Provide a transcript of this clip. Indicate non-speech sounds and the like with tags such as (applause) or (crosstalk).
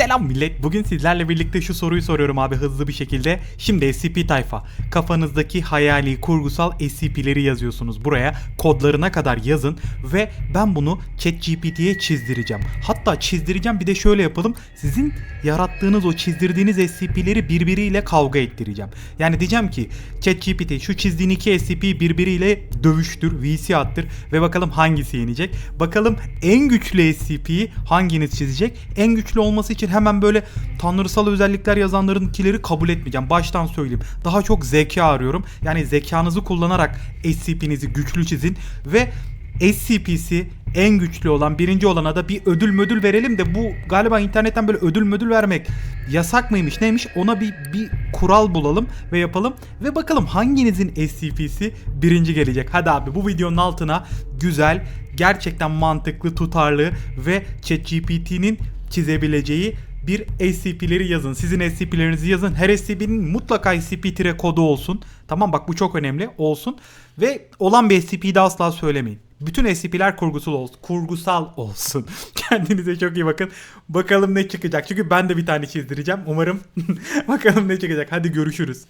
Selam millet. Bugün sizlerle birlikte şu soruyu soruyorum abi hızlı bir şekilde. Şimdi SCP tayfa. Kafanızdaki hayali kurgusal SCP'leri yazıyorsunuz buraya. Kodlarına kadar yazın ve ben bunu ChatGPT'ye çizdireceğim. Hatta çizdireceğim bir de şöyle yapalım. Sizin yarattığınız o çizdirdiğiniz SCP'leri birbiriyle kavga ettireceğim. Yani diyeceğim ki ChatGPT şu çizdiğin iki SCP birbiriyle dövüştür, VC attır ve bakalım hangisi yenecek. Bakalım en güçlü SCP'yi hanginiz çizecek? En güçlü olması için hemen böyle tanrısal özellikler yazanlarınkileri kabul etmeyeceğim. Baştan söyleyeyim. Daha çok zeka arıyorum. Yani zekanızı kullanarak SCP'nizi güçlü çizin ve SCP'si en güçlü olan birinci olana da bir ödül mödül verelim de bu galiba internetten böyle ödül mödül vermek yasak mıymış neymiş ona bir, bir kural bulalım ve yapalım ve bakalım hanginizin SCP'si birinci gelecek. Hadi abi bu videonun altına güzel gerçekten mantıklı tutarlı ve ChatGPT'nin çizebileceği bir SCP'leri yazın. Sizin SCP'lerinizi yazın. Her SCP'nin mutlaka SCP kodu olsun. Tamam bak bu çok önemli olsun. Ve olan bir SCP'yi de asla söylemeyin. Bütün SCP'ler kurgusal olsun. Kurgusal (laughs) olsun. Kendinize çok iyi bakın. Bakalım ne çıkacak. Çünkü ben de bir tane çizdireceğim. Umarım (laughs) bakalım ne çıkacak. Hadi görüşürüz.